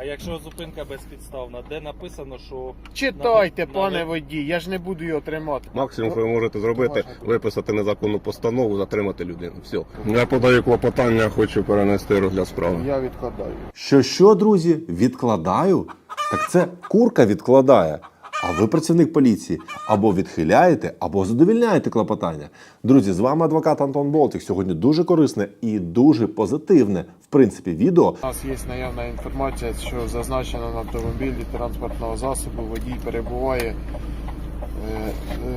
А якщо зупинка безпідставна, де написано, що Читайте, на- пане надо- водій, я ж не буду його тримати. Максимум, що ви можете зробити, виписати незаконну постанову, затримати людину. Все. Я подаю клопотання, хочу перенести розгляд справи. Я відкладаю. Що що, друзі, відкладаю? Так це курка відкладає. А ви працівник поліції або відхиляєте, або задовільняєте клопотання. Друзі, з вами адвокат Антон Болтик. Сьогодні дуже корисне і дуже позитивне, в принципі, відео. У нас є наявна інформація, що зазначено на автомобілі транспортного засобу водій перебуває е,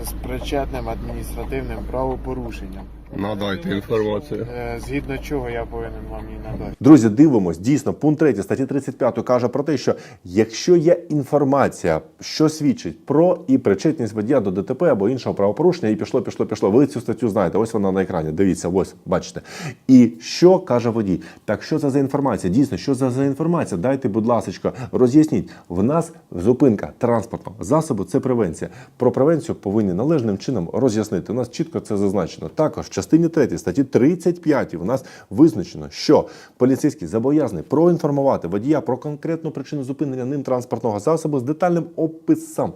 з причетним адміністративним правопорушенням. Надайте інформацію. Е, Згідно чого я повинен вам її надати. Друзі, дивимось. Дійсно, пункт 3 статті 35 каже про те, що якщо є інформація, що свідчить про і причетність водія до ДТП або іншого правопорушення, і пішло, пішло, пішло. Ви цю статтю знаєте. Ось вона на екрані. Дивіться, ось бачите. І що каже водій? Так що це за інформація? Дійсно, що це за інформація? Дайте, будь ласка, роз'ясніть. В нас зупинка транспортного засобу це превенція. Про превенцію повинні належним чином роз'яснити. У нас чітко це зазначено. Також частині 3 статті 35 у нас визначено, що поліцейський зобов'язаний проінформувати водія про конкретну причину зупинення ним транспортного засобу з детальним описом.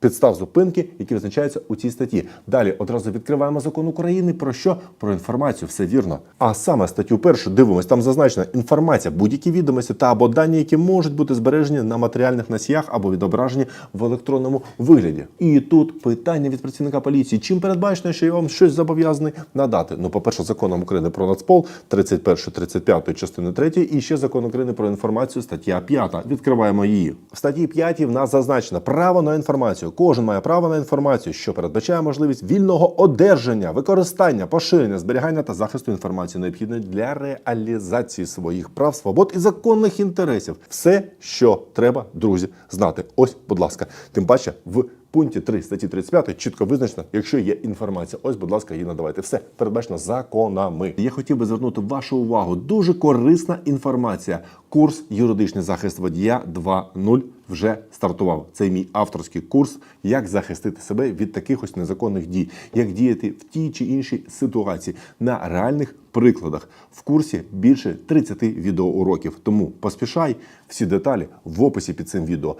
Підстав зупинки, які визначаються у цій статті. Далі одразу відкриваємо закон України про що? Про інформацію, все вірно. А саме статтю першу дивимось, там зазначена інформація, будь-які відомості та або дані, які можуть бути збережені на матеріальних носіях або відображені в електронному вигляді. І тут питання від працівника поліції: чим передбачено, що я вам щось зобов'язаний надати? Ну, по-перше, законом України про Нацпол, 31, 35 частини 3, і ще закон України про інформацію, стаття 5. Відкриваємо її. В статті 5 в нас зазначено право на інформацію. Кожен має право на інформацію, що передбачає можливість вільного одержання, використання, поширення, зберігання та захисту інформації, необхідної для реалізації своїх прав, свобод і законних інтересів. Все, що треба, друзі, знати. Ось, будь ласка, тим паче в. Пункті 3 статті 35 чітко визначено, якщо є інформація. Ось, будь ласка, її надавайте. Все передбачено законами. Я хотів би звернути вашу увагу. Дуже корисна інформація. Курс юридичний захист водія 2.0 вже стартував. Це мій авторський курс, як захистити себе від таких ось незаконних дій, як діяти в тій чи іншій ситуації на реальних прикладах. В курсі більше 30 відеоуроків. Тому поспішай всі деталі в описі під цим відео.